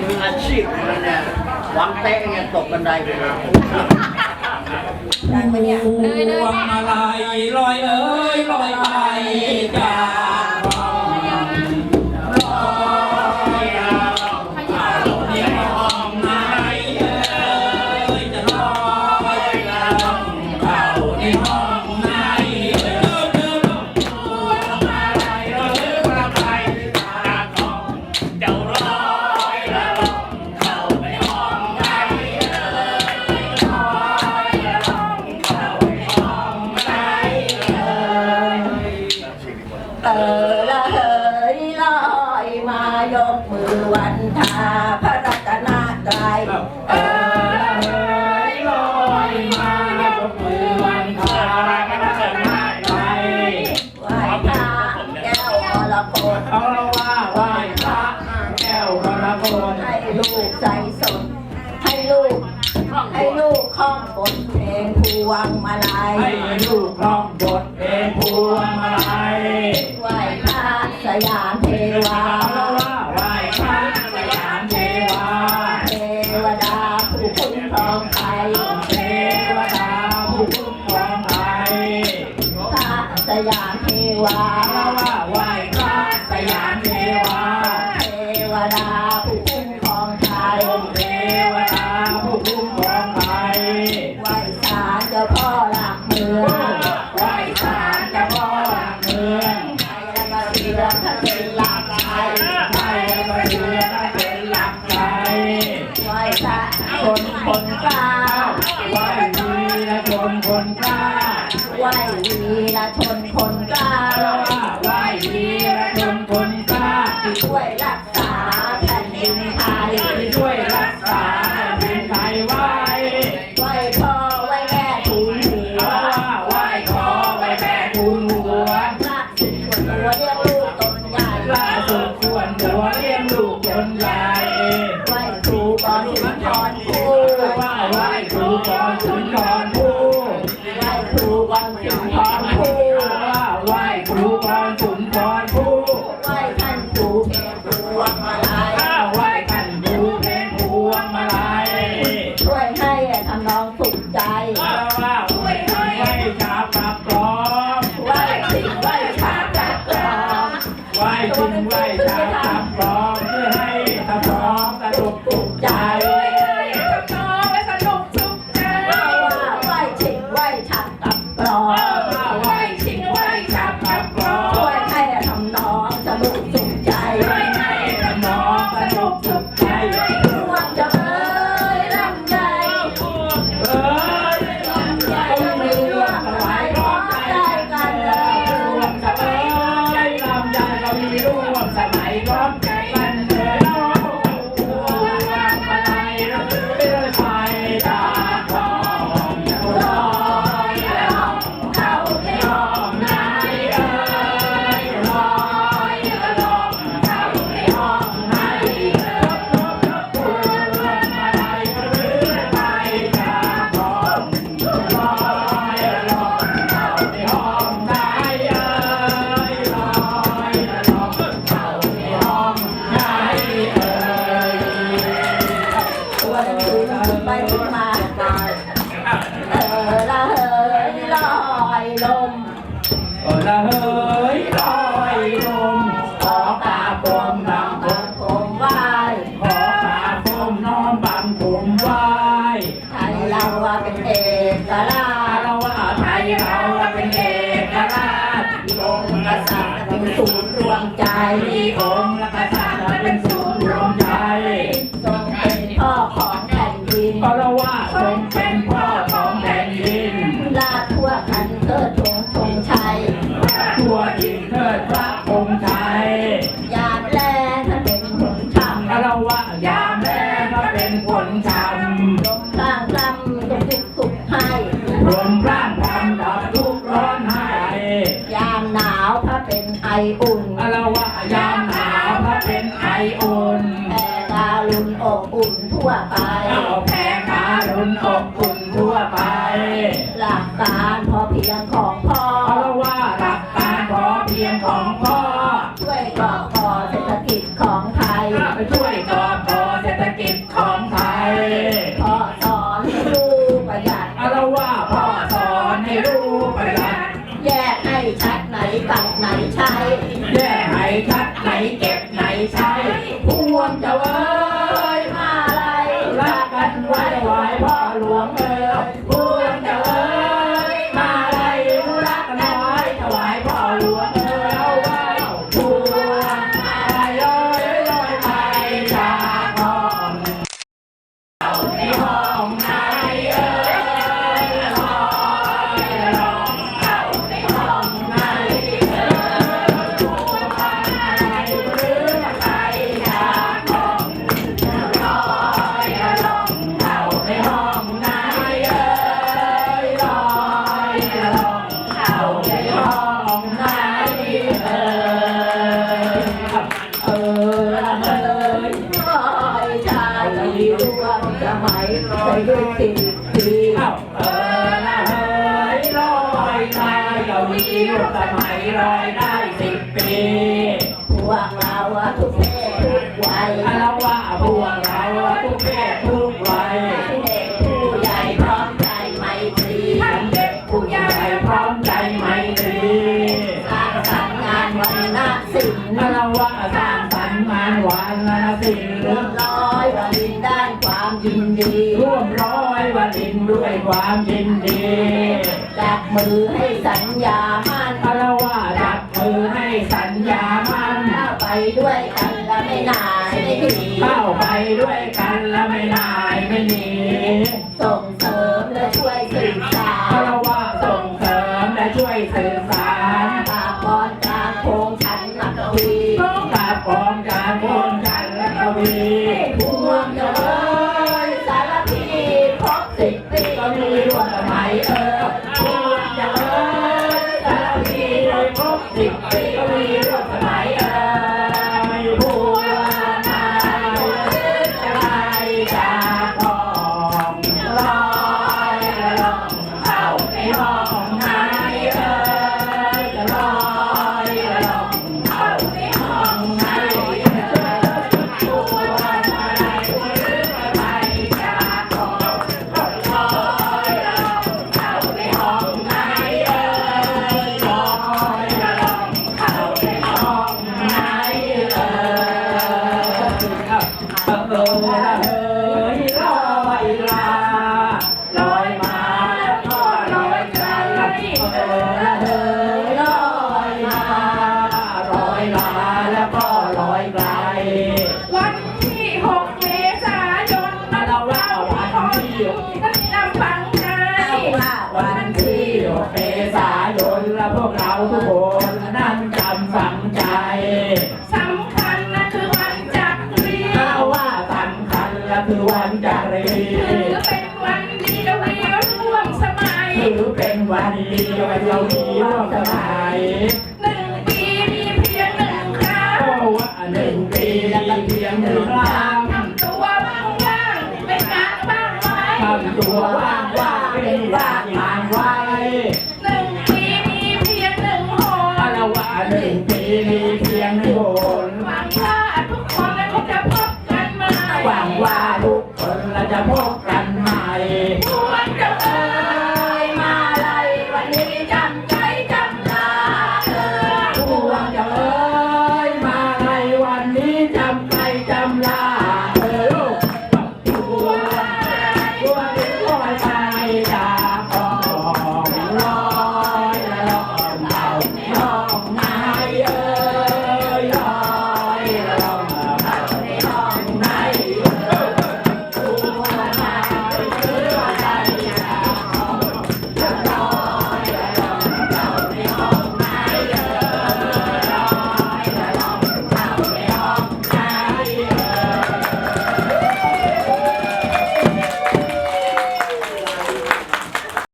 มืออาชีพองมันเนี่ยหวังเตะเงี้ยตกบันไดไปเลยพวงมาลัลอยเอ้ยลอยไปจ้า งพวงมาลัยให้ลูกท่องบทเพลงพวงมาลัยไหวพระสยามเทวาไหวพระสยามเทวาเทวดาผู้คุ้มครองไทยเทวดาผู้คุ้มครองไทยพระสยามเทวาไหวพระสยามเทวาเทวดา นี้ช่วยรักษาแผ่นไทยไว้ ไหว้พ่อไหว้แม่ทูลหัวอาว่าไหว้ขอไหว้แม่ทูลหัวลากสุดขวนหัวเรียกลูกตนใหญ่ล่าสุดควรหัเลี้ยงลูกคนใหญ่ไหว้ครูก่อนตอนครู ว่ไหว้ครูก่อนถึอน I need all. รุณอบอุ่นทั่วไปแผ่มารุนอบอุ่นทั่วไป หลักฐานพอเพียงของพ่อ เพราะว่าหลักฐานพอเพียงของพ่อ ช่วยก่อก่อเศรษฐกิจของไทย ช่วยก่อก่อเศรษฐกิจของไทย พ่อสอนให้รู้ประหยัด เพราะว่าพ่อสอนให้รู้ประหยัด แยกให้ชัดไหนกับไหนใช้ แยกให้ชัดไหนเก็บ อยด้วยสิบปีเอ้าเออละเฮ้ยลอยตาเก้าอี้รูปสมัยลอยได้สิบปีพวกเราทุกเพศทุกวัยอาละว่าพวกเราทุกเพศทุก ลินด้วยความยินดี จับมือให้สัญญามั่นอาละว่าจับมือให้สัญญามันถ้าไปด้วยกันและไม่นายไม่ดีเข้าไปด้วยกันแล้วไม่นายไม่หนีส่งเสริมและช่วยสื่อสาอารละว่าส่งเสริมและช่วยสื่อสาร ว่าวัวันนที่ที่หกเมษายนและพวกเราทุกคนนั่งจำฝังใจสำคัญนะคือวันจักรีถ้าว่าสำคัญและคือวันจารีถือเป็นวันดีและวีร่วมสมัยถือเป็นวันดีวันเรามีร่วมสมัยหนึ่งปีมีเพียงหนึ่งครั้งเพราะว่าหนึ่งปีมีเพียงหนึ่งครั้งทำตัวว่างๆเป็นงานบ้างไหมทำตัว ผล หวังว่าทุกคนนั้จะพบกันใหม่หวังว่าทุกคนเราจะพบกันใหม่ พวกเจ้เอ๋ยมาเลยวันนี้จำใจจำลาเอ๋ยพวงจะเอ่ยมาใยวันนี้จำใจจำลา